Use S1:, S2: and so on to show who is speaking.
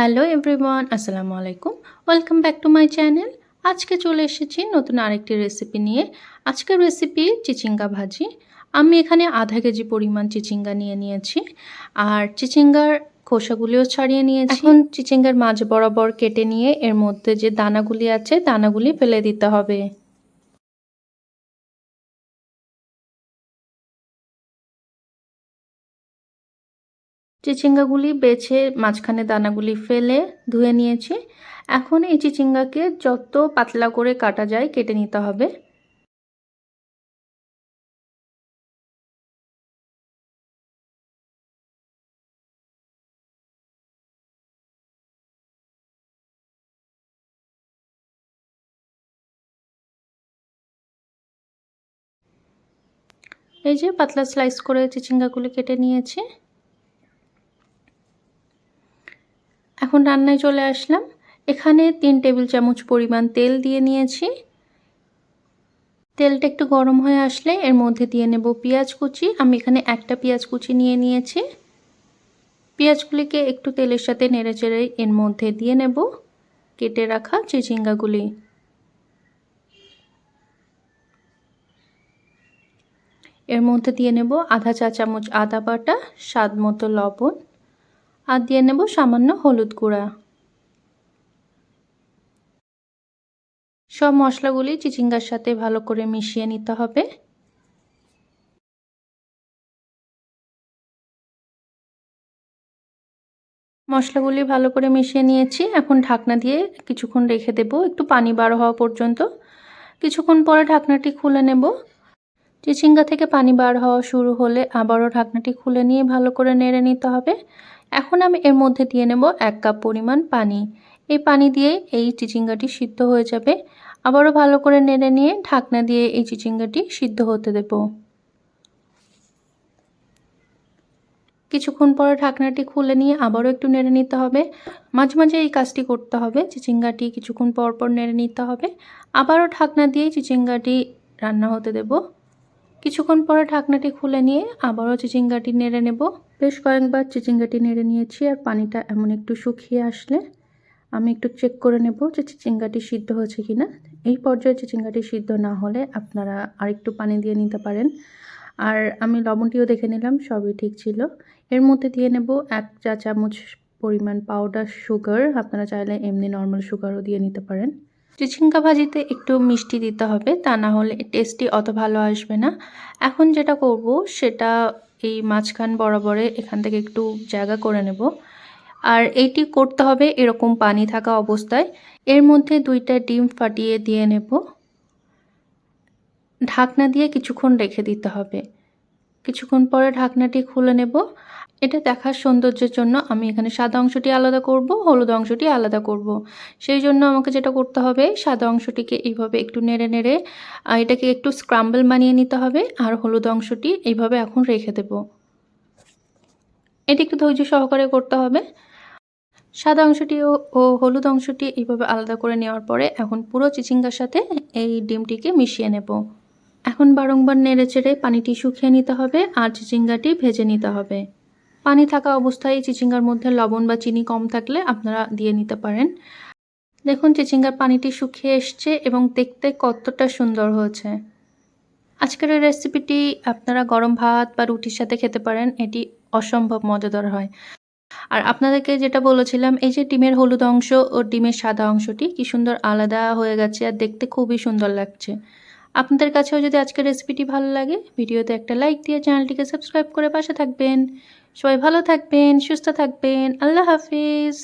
S1: Hello everyone আসসালামু আলাইকুম welcome back to my channel আজকে চলে এসেছি নতুন আরেকটি রেসিপি নিয়ে। আজকের রেসিপি চিচিঙ্গা ভাজি। আমি এখানে আধা কেজি পরিমাণ চিচিঙ্গা নিয়ে নিয়েছি। আর চিচিঙ্গার খোসাগুলিও ছাড়িয়ে নিয়েছি। এখন চিচিঙ্গার মাঝ বরাবর কেটে নিয়ে এর মধ্যে যে দানাগুলি আছে, দানাগুলি ফেলে দিতে হবে। চিচিঙ্গাগুলি বেছে মাঝখানে দানাগুলি ফেলে ধুয়ে নিয়েছি। এখন এই চিচিঙ্গাকে যত পাতলা করে কাটা যায় কেটে নিতে হবে। এই যে পাতলা স্লাইস করে চিচিঙ্গাগুলি কেটে নিয়েছি। এখন রান্নায় চলে আসলাম। এখানে তিন টেবিল চামচ পরিমাণ তেল দিয়ে নিয়েছি। তেলটা একটু গরম হয়ে আসলে এর মধ্যে দিয়ে নেব পেঁয়াজ কুচি। আমি এখানে একটা পেঁয়াজ কুচি নিয়ে নিয়েছি। পেঁয়াজগুলিকে একটু তেলের সাথে নেড়ে চেড়ে এর মধ্যে দিয়ে নেব। কেটে রাখা চিচিঙ্গাগুলি। এর মধ্যে দিয়ে নেব আধা চা চামচ আদা বাটা, স্বাদ মতো লবণ। আর দিয়ে নেব সামান্য হলুদ গুঁড়া। সব মশলাগুলি চিচিঙ্গার সাথে ভালো করে মিশিয়ে নিতে হবে। মশলাগুলি ভালো করে মিশিয়ে নিয়েছি। এখন ঢাকনা দিয়ে কিছুক্ষণ রেখে দেব। একটু পানি বার হওয়া পর্যন্ত। কিছুক্ষণ পরে ঢাকনাটি খুলে নেব। চিচিঙ্গা থেকে পানি বার হওয়া শুরু হলে আবারও ঢাকনাটি খুলে নিয়ে ভালো করে নেড়ে নিতে হবে। এখন আমি এর মধ্যে দিয়ে নেব এক কাপ পরিমাণ পানি। এই পানি দিয়ে এই চিচিঙ্গাটি সিদ্ধ হয়ে যাবে। আবারও ভালো করে নেড়ে নিয়ে ঢাকনা দিয়ে এই চিচিঙ্গাটি সিদ্ধ হতে দেব। কিছুক্ষণ পরে ঢাকনাটি খুলে নিয়ে আবারও একটু নেড়ে নিতে হবে। মাঝে মাঝে এই কাজটি করতে হবে। চিচিঙ্গাটি কিছুক্ষণ পর পর নেড়ে নিতে হবে। আবারও ঢাকনা দিয়ে চিচিঙ্গাটি রান্না হতে দেব। কিছুক্ষণ পরে ঢাকনাটি খুলে নিয়ে আবারও চিচিঙ্গাটি নেড়ে নেব। বেশ কয়েকবার চিচিঙ্গাটি নেড়ে নিয়েছি আর পানিটা এমন একটু শুকিয়ে আসলে আমি একটু চেক করে নেব যে চিচিঙ্গাটি সিদ্ধ হয়েছে কি না এই পর্যায়ে চিচিঙ্গাটি সিদ্ধ না হলে আপনারা আরেকটু পানি দিয়ে নিতে পারেন। আর আমি লবণটিও দেখে নিলাম, সবই ঠিক ছিল। এর মধ্যে দিয়ে নেব এক চা চামচ পরিমাণ পাউডার সুগার আপনারা চাইলে এমনি নর্মাল সুগারও দিয়ে নিতে পারেন। চিচিঙ্গা ভাজিতে একটু মিষ্টি দিতে হবে, তা না হলে টেস্টি অত ভালো আসবে না। এখন যেটা করব, সেটা এই মাঝখান বরাবরে এখান থেকে একটু জায়গা করে নেব। আর এইটি করতে হবে এরকম পানি থাকা অবস্থায়। এর মধ্যে দুইটা ডিম ফাটিয়ে দিয়ে নেব। ঢাকনা দিয়ে কিছুক্ষণ রেখে দিতে হবে। কিছুক্ষণ পরে ঢাকনাটি খুলে নেব। এটা দেখার সৌন্দর্যের জন্য আমি এখানে সাদা অংশটি আলাদা করব, হলুদ অংশটি আলাদা করব। সেই জন্য আমাকে যেটা করতে হবে, সাদা অংশটিকে এইভাবে একটু নেড়ে নেড়ে এটাকে একটু স্ক্রাম্বল বানিয়ে নিতে হবে আর হলুদ অংশটি এইভাবে এখন রেখে দেব। এটি একটু ধৈর্য সহকারে করতে হবে। সাদা অংশটি ও হলুদ অংশটি এইভাবে আলাদা করে নেওয়ার পরে এখন পুরো চিচিঙ্গার সাথে এই ডিমটিকে মিশিয়ে নেব। এখন বারংবার নেড়ে চেড়ে পানিটি শুকিয়ে নিতে হবে আর চিচিঙ্গাটি ভেজে নিতে হবে। পানি থাকা অবস্থায় চিচিঙ্গার মধ্যে লবণ বা চিনি কম থাকলে আপনারা দিয়ে নিতে পারেন। দেখুন, চিচিঙ্গার পানিটি শুকিয়ে এসছে এবং দেখতে কতটা সুন্দর হয়েছে। আজকের এই রেসিপিটি আপনারা গরম ভাত বা রুটির সাথে খেতে পারেন, এটি অসম্ভব মজাদার হয়। আর আপনাদেরকে যেটা বলেছিলাম, এই যে ডিমের হলুদ অংশ ও ডিমের সাদা অংশটি, কি সুন্দর আলাদা হয়ে গেছে আর দেখতে খুবই সুন্দর লাগছে। আপনাদের কাছেও যদি আজকের রেসিপিটি ভালো লাগে, ভিডিওতে একটা লাইক দিয়ে চ্যানেলটিকে সাবস্ক্রাইব করে পাশে থাকবেন। সবাই ভালো থাকবেন, সুস্থ থাকবেন, আল্লাহ হাফিজ।